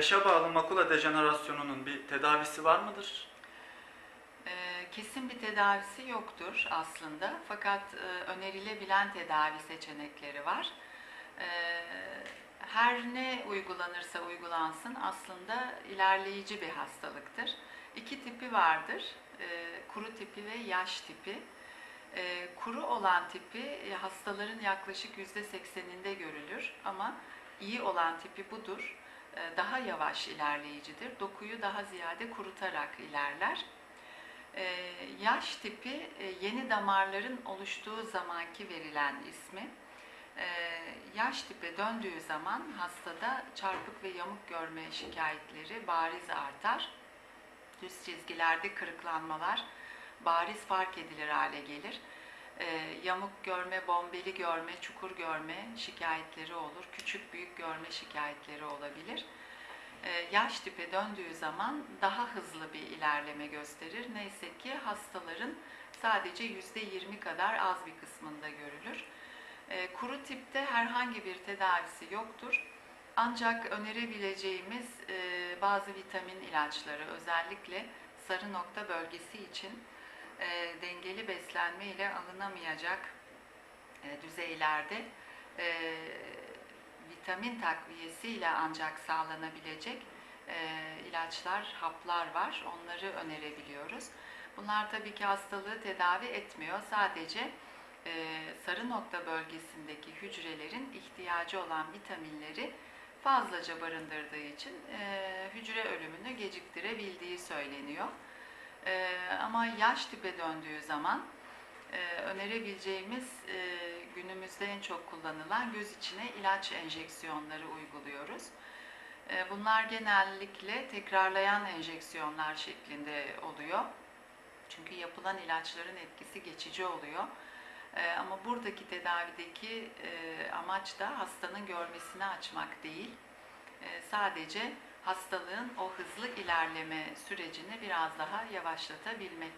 yaşa bağlı makula dejenerasyonunun bir tedavisi var mıdır? Ee, Kesin bir tedavisi yoktur aslında fakat e, önerilebilen tedavi seçenekleri var. Ee, Her ne uygulanırsa uygulansın aslında ilerleyici bir hastalıktır. İki tipi vardır, Ee, kuru tipi ve yaş tipi. Kuru olan tipi e, hastaların yaklaşık %80'inde görülür ama iyi olan tipi budur. Ee, Daha yavaş ilerleyicidir. Dokuyu daha ziyade kurutarak ilerler. Ee, yaş tipi e, yeni damarların oluştuğu zamanki verilen ismi. Yaş tipe döndüğü zaman hastada çarpık ve yamuk görme şikayetleri bariz artar. Düz çizgilerde kırıklanmalar bariz fark edilir hale gelir. Yamuk görme, bombeli görme, çukur görme şikayetleri olur. Küçük büyük görme şikayetleri olabilir. Ee, yaş tipe döndüğü zaman daha hızlı bir ilerleme gösterir. Neyse ki hastaların sadece %20 kadar az bir kısmında görülür. Ee, Kuru tipte herhangi bir tedavisi yoktur. Ancak önerebileceğimiz e, bazı vitamin ilaçları özellikle sarı nokta bölgesi için e, dengeli beslenme ile alınamayacak e, düzeylerde e, vitamin takviyesiyle ancak sağlanabilecek e, ilaçlar, haplar var. Onları önerebiliyoruz. Bunlar tabii ki hastalığı tedavi etmiyor. Sadece e, sarı nokta bölgesindeki hücrelerin ihtiyacı olan vitaminleri fazlaca barındırdığı için e, hücre ölümünü geciktirebildiği söyleniyor. E, ama yaş tipe döndüğü zaman e, önerebileceğimiz e, günümüzde en çok kullanılan göz içine ilaç enjeksiyonları uyguluyoruz. E, bunlar genellikle tekrarlayan enjeksiyonlar şeklinde oluyor. Çünkü yapılan ilaçların etkisi geçici oluyor. E, ama buradaki tedavideki e, amaç da hastanın görmesini açmak değil. E, sadece hastalığın o hızlı ilerleme sürecini biraz daha yavaşlatabilmek